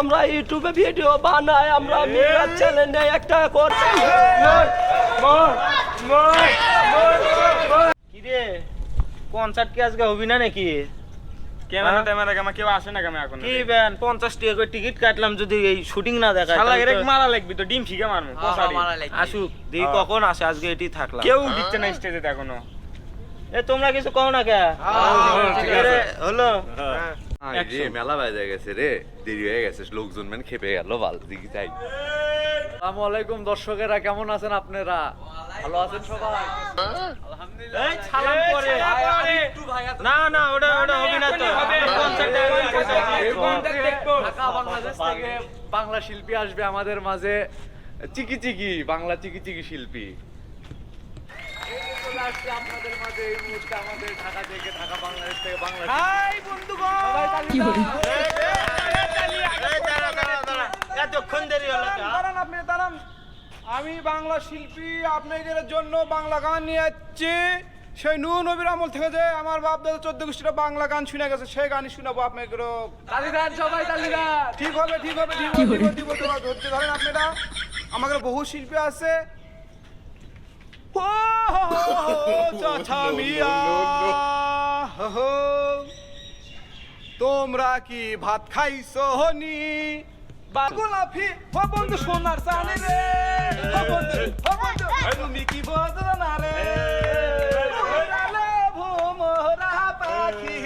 আমরা ইউটিউবে ভিডিও বানাই আমরা চ্যানেলে একটা করছি কিরে কনসার্ট কি আজকে হবি না নাকি? ক্যামেরা হ্যাঁ? ট্যামেরা কেমন? কেউ আসে না কেমন এখন কি ব্যান পঞ্চাশ টাকা করে টিকিট কাটলাম যদি এই শুটিং না দেখায় শালা মারা লাগবি তো ডিম মারবো পসারি আসুক দেখি হ্যাঁ। কখন আসে আজকে এটি থাকলাম। কেউ দিচ্ছে না স্টেজে এখনও। এ তোমরা কিছু কও না কে? ঠিক এ রে, আছে। হলো? রে মেলা বাজে গেছে রে। দেরি হয়ে গেছে লোকজন মানে খেপে গেল বাল দিকে যাই আসসালামু আলাইকুম দর্শকেরা কেমন আছেন আপনারা? ভালো আছেন সবাই? এই সালাম করে না না ওটা ওটা হবি। না তো ঢাকা বাংলাদেশ থেকে বাংলা শিল্পী আসবে আমাদের মাঝে। চিকি চিকি বাংলা চিকি চিকি শিল্পী। আসছে আপনাদের মাঝে এই মুহূর্তে আমাদের ঢাকা থেকে ঢাকা বাংলাদেশ থেকে বাংলা হাই বন্ধুগণ! এতক্ষণ দেরি হলো দাঁড়ান আপনি দাঁড়ান। আমি বাংলা শিল্পী আপনাদের জন্য বাংলা গান নিয়ে যাচ্ছি সেই নূ নবীর আমল থেকে যে আমার বাপ দাদা চোদ্দ গোষ্ঠীটা বাংলা গান শুনে গেছে সেই গানই শুনাবো আপনাদের তালিদার সবাই তালিদার ঠিক হবে ঠিক হবে ঠিক হবে ঠিক হবে, ধৈর্য ধরেন আপনারা। আমাদের বহু শিল্পী আছে। তোমরা কি ভাত খাইছো হনি? বাগুলাফি ও বন্ধু সোনার চানি রে। ও বন্ধু ও বন্ধু তুমি কি রে? ভোমরা পাখি।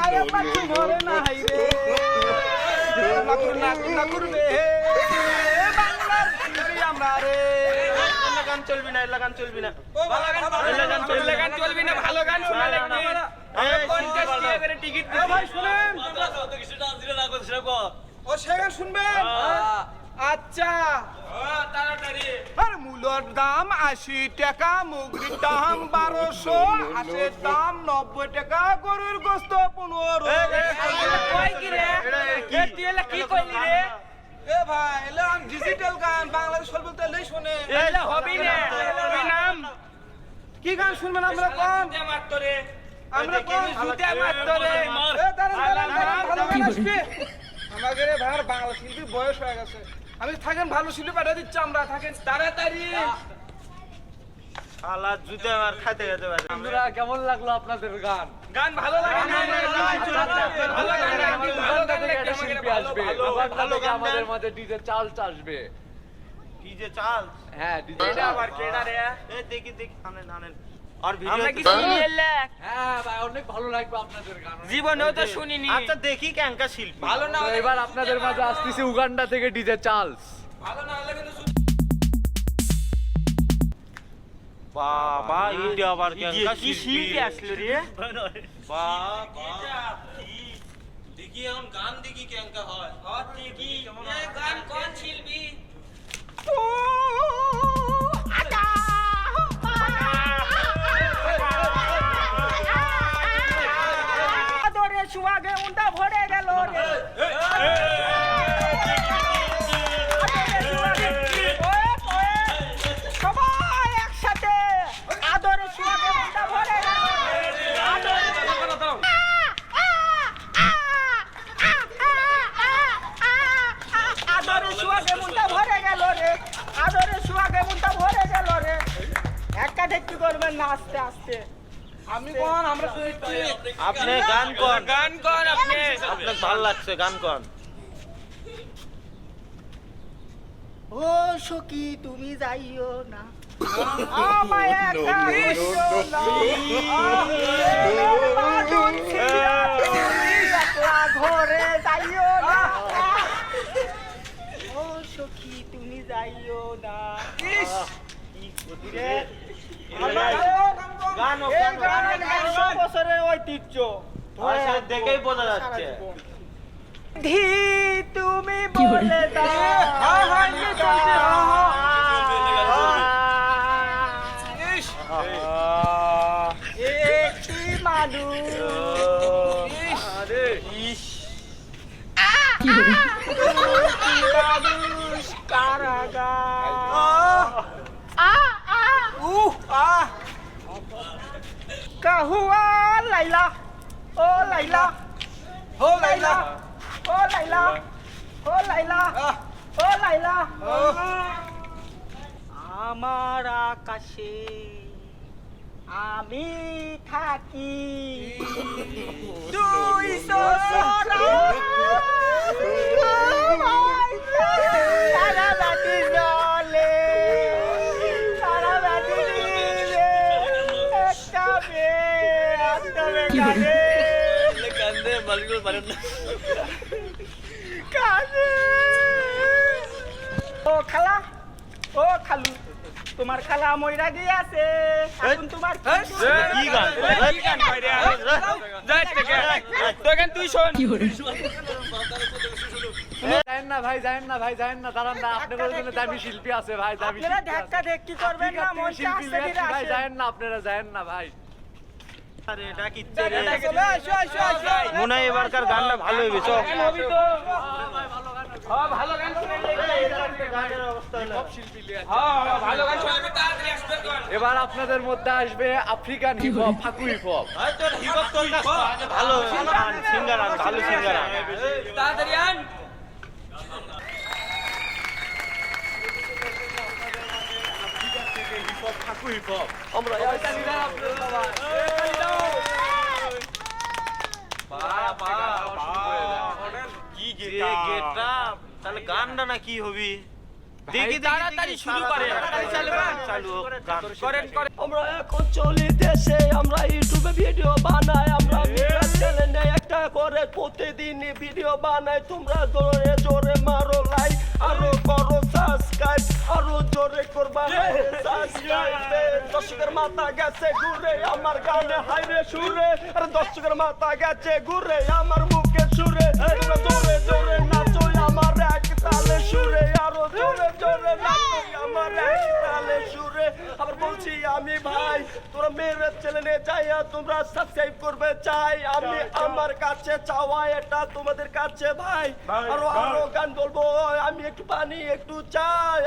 আরে পাখি মরে নাই রে নাকুর নাকুর নাকুর রে বাংলার শিল্পী আমরা রে গান চলবি না গান চলবি না গান চলবি না ভালো গান শোনা লাগবে এই পঞ্চাশ টাকা করে টিকিট ভাই শুনেন ও সে গান শুনবেন আচ্ছা আর মূলর দাম আশি টাকা মুগরির দাম বারোশো হাঁসের দাম নব্বই টাকা গরুর গোস্ত পনেরো এ ভাই এলে ডিজিটাল গান বাংলাদেশ সর্বত এলেই শোনে কি গান শুনবেন আমরা কোন আমরা কোন জুতে মাত্তরে এ গান আসবে আমাদের এ ভাইয়ার বাংলা শিল্পী বয়স হয়ে গেছে আমি থাকেন ভালো শিল্পী পাঠিয়ে দিচ্ছি আমরা থাকেন। তাড়াতাড়ি। শালা জুতে আমার খাইতে খেতে পারে বন্ধুরা কেমন লাগল আপনাদের গান? গান ভালো লাগে না? ভালো গান আমাদের উগান্ডা থেকে একটা শিল্পী আসবে। উগান্ডা থেকে আমাদের মাঝে ডিজে চার্লস আসবে? কি যে চাল হ্যাঁ ডিজে এটা আবার কেডা রে? এ দেখি দেখি। আনেন আনেন। আর ভিডিও আমরা কি হ্যাঁ ভাই অনেক ভালো লাগবে আপনাদের গান জীবনেও তো শুনিনি। আচ্ছা দেখি ক্যাঙ্কা শিল্পী। ভালো না এবার আপনাদের মাঝে আসতেছে উগান্ডা থেকে ডিজে চার্লস। ভালো না হলে কিন্তু বাবা ইন্ডিয়া আবার ক্যাঙ্কা কি শিল্পী। আসলো রে? বাবা। দেখি এখন গান দেখি ক্যাঙ্কা হয়। দেখি গান কোন শিল্পী? আস্তে আস্তে। আমি কোন? আমরা শুনছি আপনি গান কর গান কোন আপনি আপনার ভালো লাগছে গান কর ও সখী তুমি যাইও না। তুমি ঘরে যাইও না। ও সখী তুমি যাইও না। ইস! বছরের ঐতিহ্য। দেখেই বোঝা যাচ্ছে। ধি তুমি বলে দাও হ্যাঁ, হ্যাঁ, ইয়ে চলছে, হ্যাঁ, ইস একটি মানুষ আরে ইস একটি মানুষ হুয়া লাইলা ও লাইলা ও লাইলা ও লাইলা ও লাইলা ও লাইলা আমার আকাশে আমি থাকি তুই সারা ও খালা ও খালু তোমার এখন তোমার কি গান কি গান কই রে যাই থেকে তো তুই শোন যায়েন না ভাই যায়েন না ভাই যায়েন না দাঁড়ান না আপনাদের জন্য দামি শিল্পী আছে ভাই দামি আপনারা। ধাক্কা দেখি করবেন না মন শিল্পী ভাই। যায়েন না আপনারা যায়েন না, ভাই মনে হয় এবারকার গানটা ভালো হইবে এবার আপনাদের মধ্যে আসবে আফ্রিকান হিপ হপ ফাকু হিপ হপ ভালো সিঙ্গার ভালো সিঙ্গার ফাকু হিপ আমরা তাহলে গানটা না কি হবি দেখি তাড়াতাড়ি শুরু করে চালু করেন করেন আমরা এখন চলি দেশে আমরা ইউটিউবে ভিডিও বানাই আমরা চ্যানেলে একটা করে প্রতিদিন ভিডিও বানাই তোমরা জোরে জোরে মারো লাইক আরও করো সাবস্ক্রাইব আরও করবা দর্শকের মাথা গেছে ঘুরে আমার গানে হাইরে সুরে। আর দর্শকের মাথা গেছে ঘুরে আমার মুখে সুরে। তোমরা জোরে জোরে নাচো আমার এক তালে সুরে। আরও জোরে জোরে নাচো। আমার এক তালে সুরে। আবার বলছি আমি ভাই তোরা মেয়ের চ্যানেলে যাইয়া তোমরা সাবস্ক্রাইব করবে চাই। আমি আমার কাছে চাওয়া এটা তোমাদের কাছে ভাই। আরও আরও গান বলব আমি একটু পানি একটু চাই।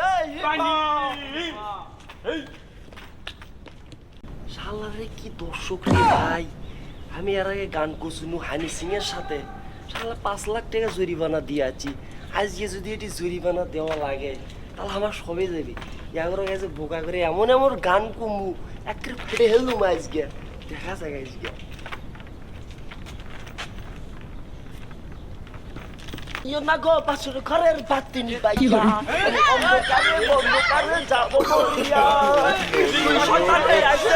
এই শালারে কি দর্শক রে ভাই। আমি এর আগে গান করছিনু হানি সিং এর সাথে। শালা পাঁচ লাখ টাকা জরিমানা দিয়েছি। আজকে যদি এটি জরিমানা দেওয়া লাগে তাহলে আমার সবে যাবে এগারো গেছে বোকা করে এমন এমন গান কমু একের ফেটে হেলুম আজকে দেখা যাক আজকে ইয়ে না গো পাশের ঘরের বাতি নিবাইয়া আমি অন্ধকারে অন্ধকারে যাব সন্তানে আসতে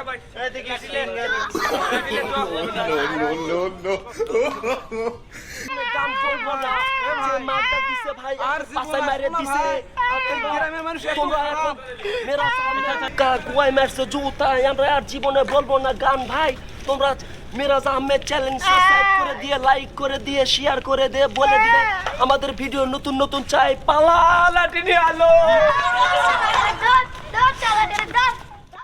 জীবনে বলব না গান ভাই তোমরা মিরাজ আহমেদ চ্যানেল সাবস্ক্রাইব করে দিয়ে লাইক করে দিয়ে শেয়ার করে দিয়ে বলে দিবে আমাদের ভিডিও নতুন নতুন চাই পালা লাটি নিয়ে আলো